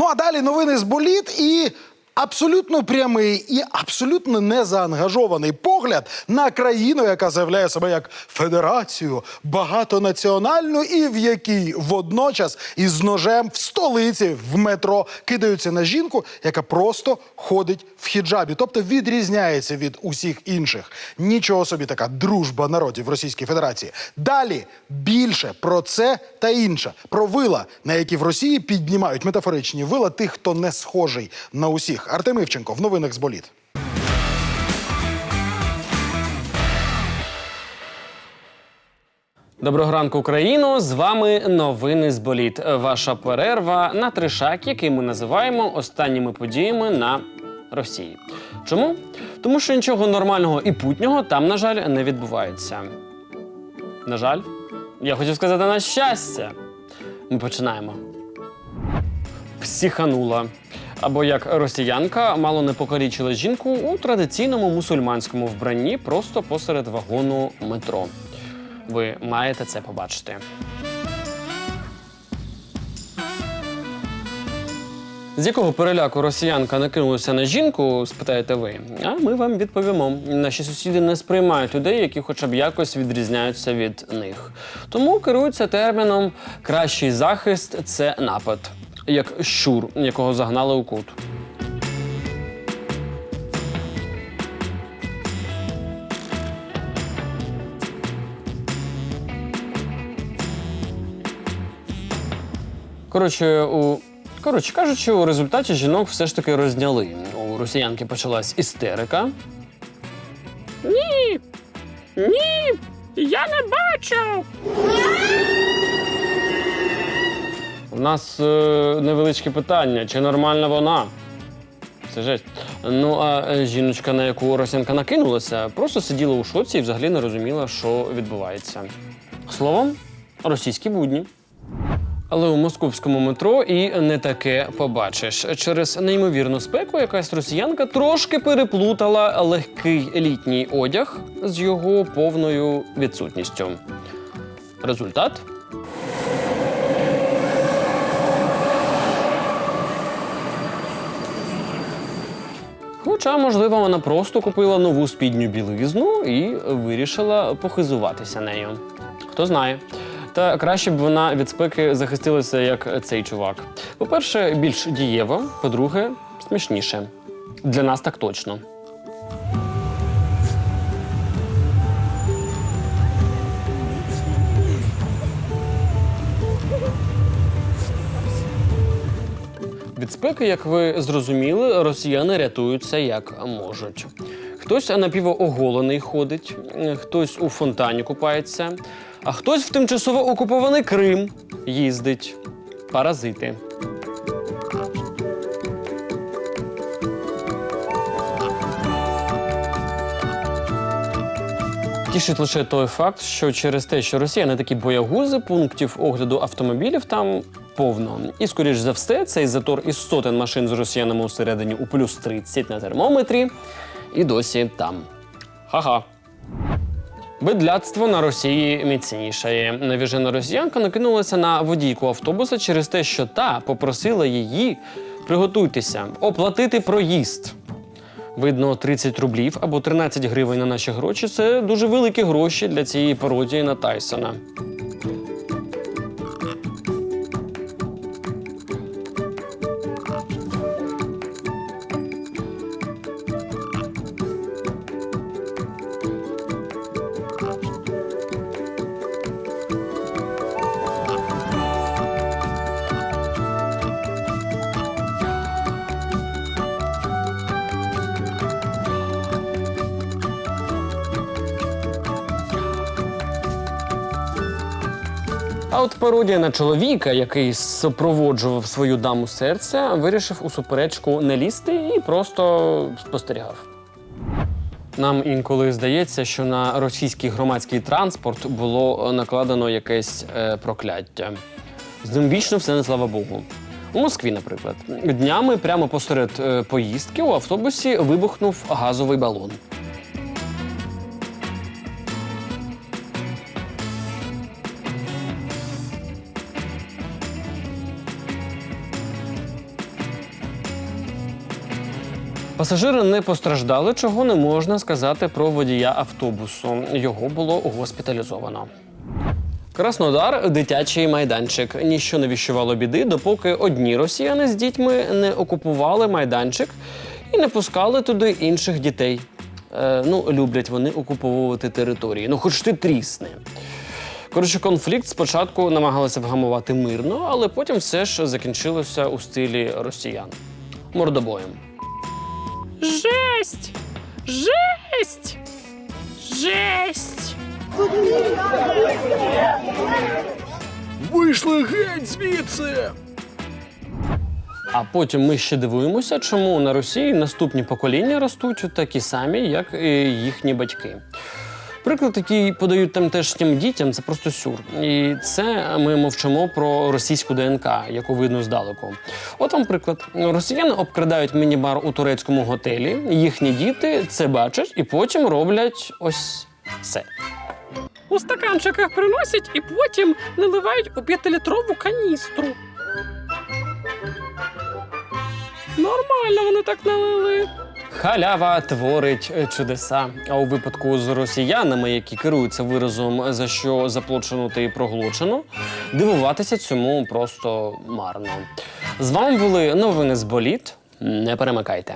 Ну а далі новини з боліт і. Абсолютно прямий і абсолютно незаангажований погляд на країну, яка заявляє себе як федерацію багатонаціональну, і в якій водночас із ножем в столиці в метро кидаються на жінку, яка просто ходить в хіджабі, тобто відрізняється від усіх інших. Нічого собі така дружба народів Російської Федерації. Далі більше про це та інше. Про вила, на які в Росії піднімають метафоричні вила тих, хто не схожий на усіх. Артем Івченко в новинах з боліт. Доброго ранку, Україно! З вами новини з боліт. Ваша перерва на тришак, який ми називаємо останніми подіями на Росії. Чому? Тому що нічого нормального і путнього там, на жаль, не відбувається. На жаль, я хотів сказати на щастя. Ми починаємо. Психанула. Або як росіянка мало не покалічила жінку у традиційному мусульманському вбранні просто посеред вагону метро. Ви маєте це побачити. З якого переляку росіянка накинулася на жінку, спитаєте ви? А ми вам відповімо. Наші сусіди не сприймають людей, які хоча б якось відрізняються від них. Тому керуються терміном кращий захист це напад, як щур, якого загнали у кут. Коротше, у коротше кажучи, у результаті жінок все ж таки розняли. У росіянки почалась істерика. Ні. Ні. Я не бачу. У нас е, невеличке питання: чи нормальна вона? Це жесть. Ну а е, жіночка, на яку росіянка накинулася, просто сиділа у шоці і взагалі не розуміла, що відбувається. Словом, російські будні. Але у московському метро і не таке побачиш. Через неймовірну спеку якась росіянка трошки переплутала легкий літній одяг з його повною відсутністю. Результат Хоча, можливо, вона просто купила нову спідню білизну і вирішила похизуватися нею. Хто знає. Та краще б вона від спеки захистилася, як цей чувак. По-перше, більш дієво, по-друге, смішніше. Для нас так точно. Від спеки, як ви зрозуміли, росіяни рятуються як можуть. Хтось напівооголений ходить, хтось у фонтані купається, а хтось в тимчасово окупований Крим їздить. Паразити. Тішить лише той факт, що через те, що Росія не такі боягузи, пунктів огляду автомобілів там повно. І, скоріш за все, цей затор із сотень машин з росіянами усередині у плюс 30 на термометрі і досі там. Ха-ха. Бедляцтво на Росії міцнішає. Навіжена росіянка накинулася на водійку автобуса через те, що та попросила її приготуйтеся, оплатити проїзд. Видно, 30 рублів або 13 гривень на наші гроші це дуже великі гроші для цієї пародії на Тайсона. А от пародія на чоловіка, який супроводжував свою даму серця, вирішив у суперечку не лізти і просто спостерігав. Нам інколи здається, що на російський громадський транспорт було накладено якесь е, прокляття. З ним вічно все не слава Богу. У Москві, наприклад, днями прямо посеред е, поїздки у автобусі вибухнув газовий балон. Пасажири не постраждали, чого не можна сказати про водія автобусу. Його було госпіталізовано. Краснодар дитячий майданчик. Ніщо не віщувало біди, допоки одні росіяни з дітьми не окупували майданчик і не пускали туди інших дітей. Е, ну, люблять вони окуповувати території. Ну, хоч ти трісни. Коротше, конфлікт спочатку намагалися вгамувати мирно, але потім все ж закінчилося у стилі росіян мордобоєм. Жесть! Жесть! Жесть! Вийшли геть звідси! А потім ми ще дивуємося, чому на Росії наступні покоління ростуть такі самі, як і їхні батьки. Приклад, який подають тамтешнім дітям, це просто сюр. І це ми мовчимо про російську ДНК, яку видно здалеку. От вам приклад: росіяни обкрадають міні-бар у турецькому готелі. Їхні діти це бачать і потім роблять ось це. У стаканчиках приносять і потім наливають у п'ятилітрову каністру. Нормально вони так налили. Халява творить е, чудеса. А у випадку з росіянами, які керуються виразом за що заплочено та й проглочено, дивуватися цьому просто марно. З вами були новини з боліт. Не перемикайте.